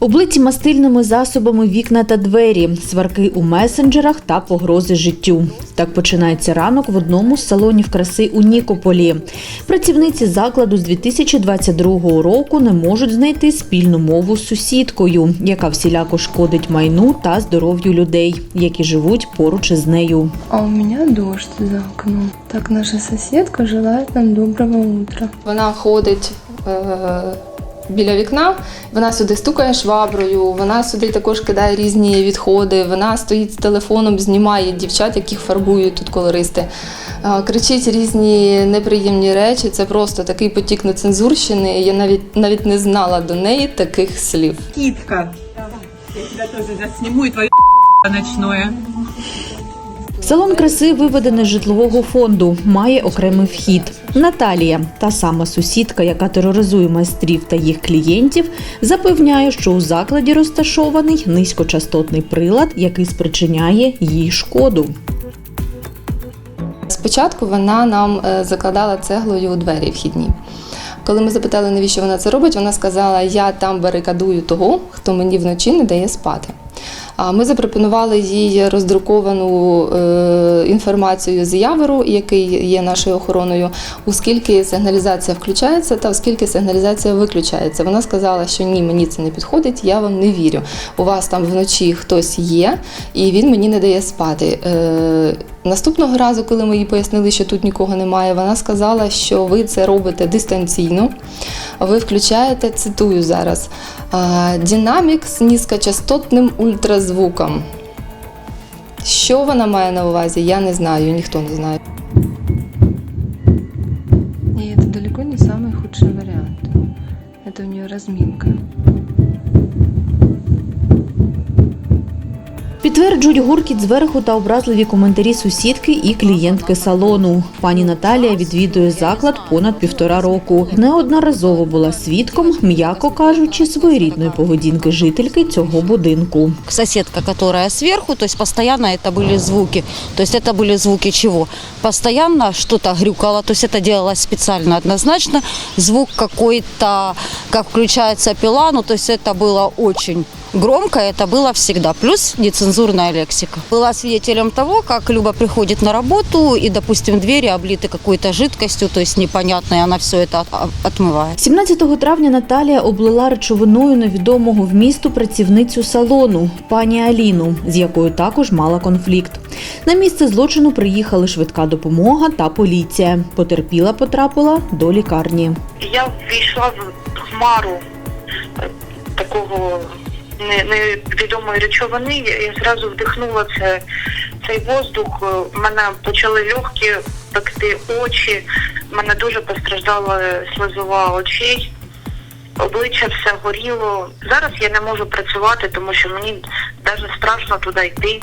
Облиті мастильними засобами вікна та двері, сварки у месенджерах та погрози життю. Так починається ранок в одному з салонів краси у Нікополі. Працівниці закладу з 2022 року не можуть знайти спільну мову з сусідкою, яка всіляко шкодить майну та здоров'ю людей, які живуть поруч із нею. А у меня дождь за окном. Так наша соседка желает нам доброго утра. Вона ходить е, біля вікна, вона сюди стукає шваброю, вона сюди також кидає різні відходи. Вона стоїть з телефоном, знімає дівчат, яких фарбують тут колористи. Кричить різні неприємні речі. Це просто такий потік нецензурщини. Я навіть навіть не знала до неї таких слів. Китка. Я тебя тоже засниму и твое ночное. Салон краси виведений з житлового фонду, має окремий вхід. Наталія, та сама сусідка, яка тероризує майстрів та їх клієнтів, запевняє, що у закладі розташований низькочастотний прилад, який спричиняє їй шкоду. Спочатку вона нам е, закладала цеглою у двері вхідні. Коли ми запитали, навіщо вона це робить, вона сказала: Я там барикадую того, хто мені вночі не дає спати. А ми запропонували їй роздруковану е, інформацію з Яверу, який є нашою охороною, оскільки сигналізація включається та оскільки сигналізація виключається. Вона сказала, що ні, мені це не підходить, я вам не вірю. У вас там вночі хтось є, і він мені не дає спати. Е, Наступного разу, коли ми їй пояснили, що тут нікого немає, вона сказала, що ви це робите дистанційно Ви включаєте, цитую зараз, «а, динамік з низькочастотним ультразвуком. Що вона має на увазі, я не знаю, ніхто не знає. И это далеко не самый худший вариант. Это у нее разминка. Підтверджують гуркіт зверху та образливі коментарі сусідки і клієнтки салону. Пані Наталія відвідує заклад понад півтора року. Неодноразово була свідком, м'яко кажучи, своєрідної поведінки жительки цього будинку. соседка, которая сверху, то есть постоянно это были звуки. То есть это были звуки чего? Постоянно что-то грюкало, то есть это делалось специально однозначно. Звук какой-то, как включается пила, ну то есть это было очень громко, это было всегда. Плюс нецензурная лексика. Была свидетелем того, как Люба приходит на работу и, допустим, двери облиты какой-то жидкостью, то есть непонятной, она все это от- отмывает. 17 травня Наталія облила речовиною невідомого вмісту працівницю салону пані Аліну, з якою також мала конфлікт. На місце злочину приїхали швидка допомога та поліція. Потерпіла потрапила до лікарні. я ввійшла в хмару е, такого не- невідомої речовини. Я- зразу вдихнула це, цей воздух. е, в мене почали легкі пекти очі. в мене дуже постраждала слезова очей. Обличчя все горіло. Зараз я не можу працювати, тому що мені навіть страшно туди йти.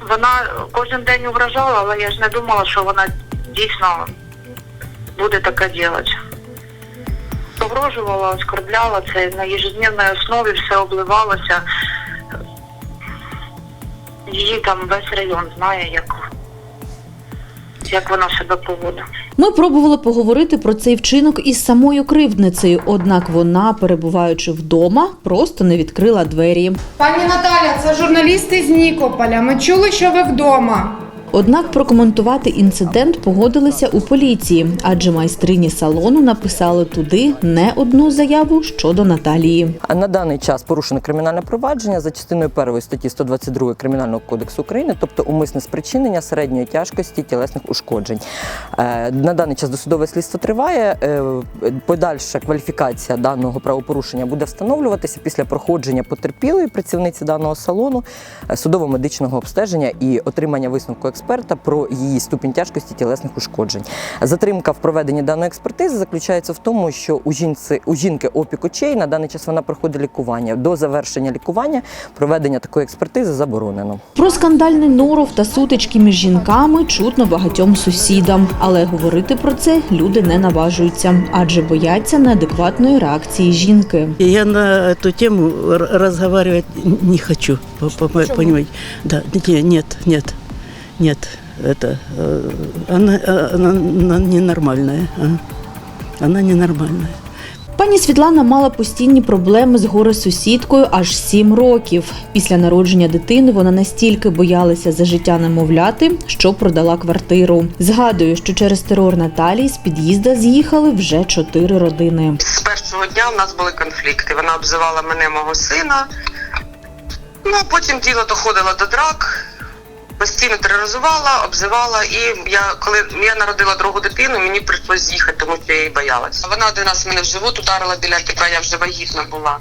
Вона кожен день вражала, але я ж не думала, що вона дійсно буде таке робити погрожувала, оскорбляла це на ежедневній основі, все обливалося. Її там весь район знає, як, як вона себе поводить. Ми пробували поговорити про цей вчинок із самою кривдницею, однак вона, перебуваючи вдома, просто не відкрила двері. Пані Наталя, це журналісти з Нікополя. Ми чули, що ви вдома. Однак прокоментувати інцидент погодилися у поліції, адже майстрині салону написали туди не одну заяву щодо Наталії. На даний час порушено кримінальне провадження за частиною першої статті 122 Кримінального кодексу України, тобто умисне спричинення середньої тяжкості тілесних ушкоджень. Е, На даний час досудове слідство триває. Е, Подальша кваліфікація даного правопорушення буде встановлюватися після проходження потерпілої працівниці даного салону, е, судово-медичного обстеження і отримання висновку експерта про її ступінь тяжкості тілесних ушкоджень. Затримка в проведенні даної експертизи заключається в тому, що у жінці у жінки опік очей на даний час вона проходить лікування. До завершення лікування проведення такої експертизи заборонено. Про скандальний норов та сутички між жінками чутно багатьом сусідам, але говорити про це люди не наважуються, адже бояться неадекватної реакції жінки. Я на эту тему р- разговаривать не хочу, по- по- понимаете? Да, нет, нет, нет, это э, она, э, она, она ненормальная, а. она ненормальная. Пані Світлана мала постійні проблеми з горе-сусідкою аж сім років. Після народження дитини вона настільки боялася за життя немовляти, що продала квартиру. Згадую, що через терор Наталії з під'їзда з'їхали вже чотири родини. З першого дня в нас були конфлікти. Вона обзивала мене, мого сина. Ну, а потім діло доходило до драк. Постійно тероризувала, обзивала, і я коли я народила другу дитину, мені прийшлось з'їхати, тому що я її боялася. Вона один раз мене в живот ударила біля тебе, я вже вагітна була.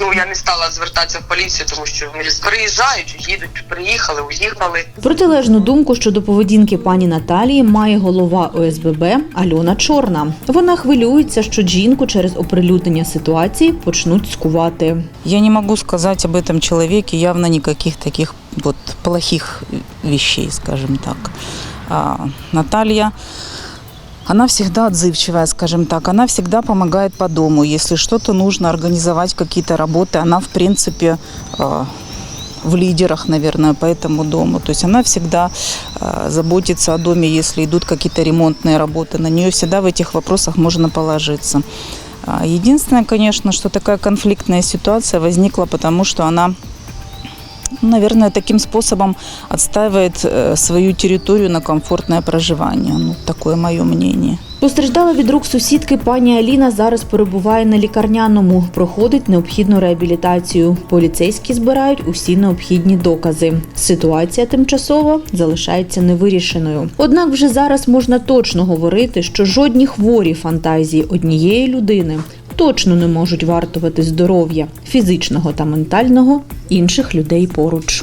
Ну я не стала звертатися в поліцію, тому що вони приїжджають, їдуть, приїхали, уїхали. Протилежну думку щодо поведінки пані Наталії має голова ОСББ Альона Чорна. Вона хвилюється, що жінку через оприлюднення ситуації почнуть скувати. Я не могу сказать об этом человеке явно никаких таких вот плохих вещей, скажем так. А, Наталья, она всегда отзывчивая, скажем так. Она всегда помогает по дому. Если что-то нужно организовать, какие-то работы, она, в принципе, а, в лидерах, наверное, по этому дому. То есть она всегда а, заботится о доме, если идут какие-то ремонтные работы. На нее всегда в этих вопросах можно положиться. А, Единственное, конечно, что такая конфликтная ситуация возникла, потому что она, наверное, таким способом отстаивает э, свою территорию на комфортное проживание. Ну, такое мое мнение. Постраждала від рук сусідки пані Аліна зараз перебуває на лікарняному, проходить необхідну реабілітацію. Поліцейські збирають усі необхідні докази. Ситуація тимчасово залишається невирішеною. Однак вже зараз можна точно говорити, що жодні хворі фантазії однієї людини точно не можуть вартувати здоров'я фізичного та ментального інших людей поруч.